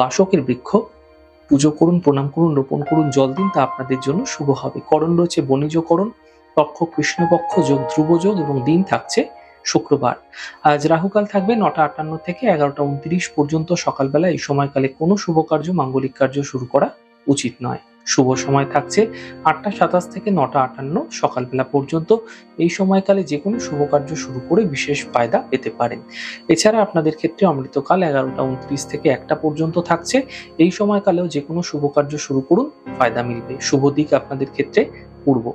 বাসকের বৃক্ষ। পুজো করুন, প্রণাম করুন, রোপণ করুন, জল দিন, তা আপনাদের জন্য শুভ হবে। করণ রয়েছে বণিজকরণ পক্ষ কৃষ্ণপক্ষ, যোগ ধ্রুবযোগ এবং দিন থাকছে শুক্রবার। আজ রাহুকাল থাকবে নটা আটান্ন থেকে এগারোটা উনত্রিশ পর্যন্ত সকালবেলা এই সময়কালে কোনো শুভ কার্য, মাঙ্গলিক কার্য শুরু করা উচিত নয়। শুভ সময় থাকছে আটটা সাতাশ থেকে নটা আটান্ন সকালবেলা পর্যন্ত। এই সময়কালে যে কোনো শুভ কার্য শুরু করে বিশেষ ফায়দা পেতে পারেন। এছাড়া আপনাদের ক্ষেত্রে অমৃতকাল এগারোটা উনত্রিশ থেকে একটা পর্যন্ত থাকছে। এই সময়কালেও যে কোনো শুভ কার্য শুরু করুন, ফায়দা মিলবে। শুভ দিক আপনাদের ক্ষেত্রে পূর্ব।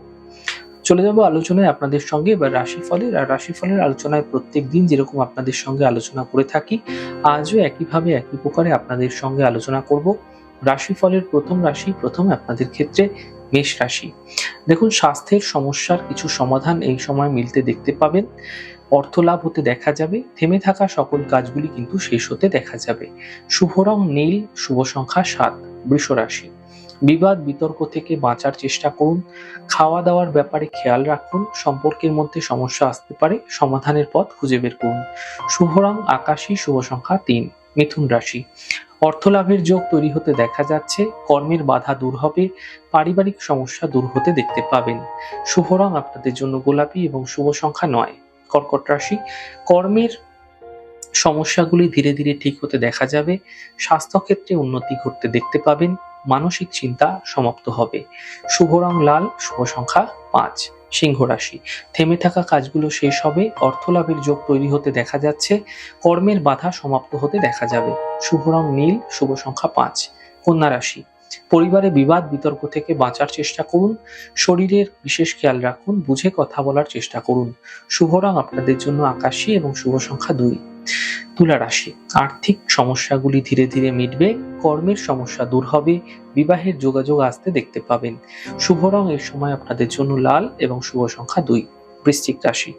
চলে যাব আলোচনায় আপনাদের সঙ্গে। এবার রাশিফলের আর রাশিফলের আলোচনায় প্রত্যেক দিন যেরকম আপনাদের সঙ্গে আলোচনা করে থাকি, আজও একইভাবে একই প্রকারে আপনাদের সঙ্গে আলোচনা করব। রাশিফলের প্রথম রাশি প্রথমে আপনাদের ক্ষেত্রে মেষ রাশি। দেখুন, স্বাস্থ্যের সমস্যার কিছু সমাধান এই সময় মিলতে দেখতে পাবেন। অর্থ লাভ হতে দেখা যাবে। থেমে থাকা সকল কাজগুলি কিন্তু শেষ হতে দেখা যাবে। শুভ রং নীল, শুভ সংখ্যা সাত, বৃষ রাশি। বিবাদ, বিতর্ক থেকে বাঁচার চেষ্টা করুন। খাওয়া দাওয়ার ব্যাপারে খেয়াল রাখুন। সম্পর্কের মধ্যে সমস্যা আসতে পারে। সমাধানের পথ খুঁজে বের করুন। শুভ রং আকাশী, শুভ সংখ্যা তিন, মিথুন রাশি। অর্থ লাভের যোগ তৈরি হতে দেখা যাচ্ছে, কর্মের বাধা দূর হবে, পারিবারিক সমস্যা দূর হতে দেখতে পাবেন। শুভ রং আপনাদের জন্য গোলাপি এবং শুভ সংখ্যা নয়। কর্কট রাশি, কর্মের সমস্যাগুলি ধীরে ধীরে ঠিক হতে দেখা যাবে, স্বাস্থ্যক্ষেত্রে উন্নতি ঘটতে দেখতে পাবেন। মানসিক চিন্তা সমাপ্ত হবে। শুভ রং লাল, শুভ সংখ্যা পাঁচ, সিংহ রাশি। থেমে থাকা কাজগুলো শেষ হবে অর্থ লাভের যোগ তৈরি হতে দেখা যাচ্ছে, কর্মের বাধা সমাপ্ত হতে দেখা যাবে। শুভ রং নীল, শুভ সংখ্যা পাঁচ, কন্যা রাশি। পরিবারে বিবাদ, বিতর্ক থেকে বাঁচার চেষ্টা করুন, শরীরের বিশেষ খেয়াল রাখুন, বুঝে কথা বলার চেষ্টা করুন। শুভ রং আপনাদের জন্য আকাশী এবং শুভ সংখ্যা দুই। তুলা রাশি। আর্থিক সমস্যাগুলি ধীরে ধীরে মিটবে, কর্মের সমস্যা দূর হবে, বিবাহের যোগাযোগ আসতে দেখতে পাবেন। শুভ রং এর সময় আপনাদের জন্য লাল এবং শুভ সংখ্যা দুই, বৃশ্চিক রাশি।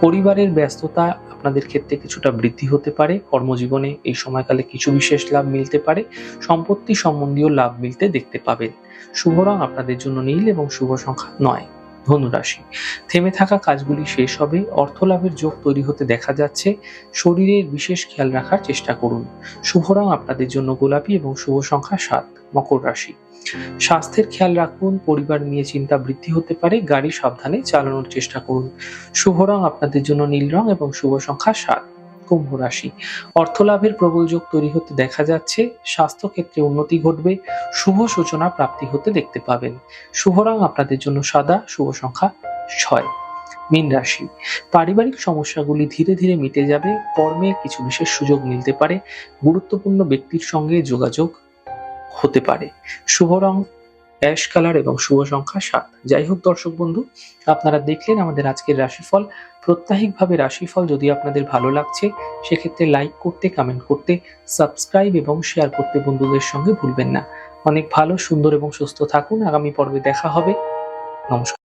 পরিবারের ব্যস্ততা আপনাদের ক্ষেত্রে কিছুটা বৃদ্ধি হতে পারে, কর্মজীবনে এই সময়কালে কিছু বিশেষ লাভ মিলতে পারে, সম্পত্তি সম্বন্ধীয় লাভ মিলতে দেখতে পাবেন। শুভ রং আপনাদের জন্য নীল এবং শুভ সংখ্যা নয়। ধনুরাশি। থেমে থাকা কাজগুলি শেষ হবে অর্থ লাভের যোগ তৈরি হতে দেখা যাচ্ছে, শরীরের বিশেষ খেয়াল রাখার চেষ্টা করুন। শুভ রং আপনাদের জন্য গোলাপি এবং শুভ সংখ্যা সাত, মকর রাশি। স্বাস্থ্যের খেয়াল রাখুন, পরিবার নিয়ে চিন্তা বৃদ্ধি হতে পারে, গাড়ি সাবধানে চালানোর চেষ্টা করুন। শুভ রং আপনাদের জন্য নীল রং এবং শুভ সংখ্যা সাত। কুম্ভ রাশি অর্থ লাভের প্রবল যোগ তৈরি হতে দেখা যাচ্ছে স্বাস্থ্য ক্ষেত্রে উন্নতি ঘটবে, শুভ সূচনা প্রাপ্তি হতে দেখতে পাবেন। শুভ রং আপনাদের জন্য সাদা, শুভ সংখ্যা ছয়। মীন রাশি। পারিবারিক সমস্যাগুলি ধীরে ধীরে মিটে যাবে, কর্মে কিছু বিশেষ সুযোগ মিলতে পারে, গুরুত্বপূর্ণ ব্যক্তির সঙ্গে যোগাযোগ হতে পারে। শুভ রং অ্যাশ কালার এবং শুভ সংখ্যা সাত। যাই হোক দর্শক বন্ধু, আপনারা দেখলেন আমাদের আজকের রাশিফল। প্রত্যাহিকভাবে রাশিফল যদি আপনাদের ভালো লাগছে, সেক্ষেত্রে লাইক করতে কমেন্ট করতে সাবস্ক্রাইব এবং শেয়ার করতে বন্ধুদের সঙ্গে ভুলবেন না। অনেক ভালো, সুন্দর এবং সুস্থ থাকুন। আগামী পর্বে দেখা হবে। নমস্কার।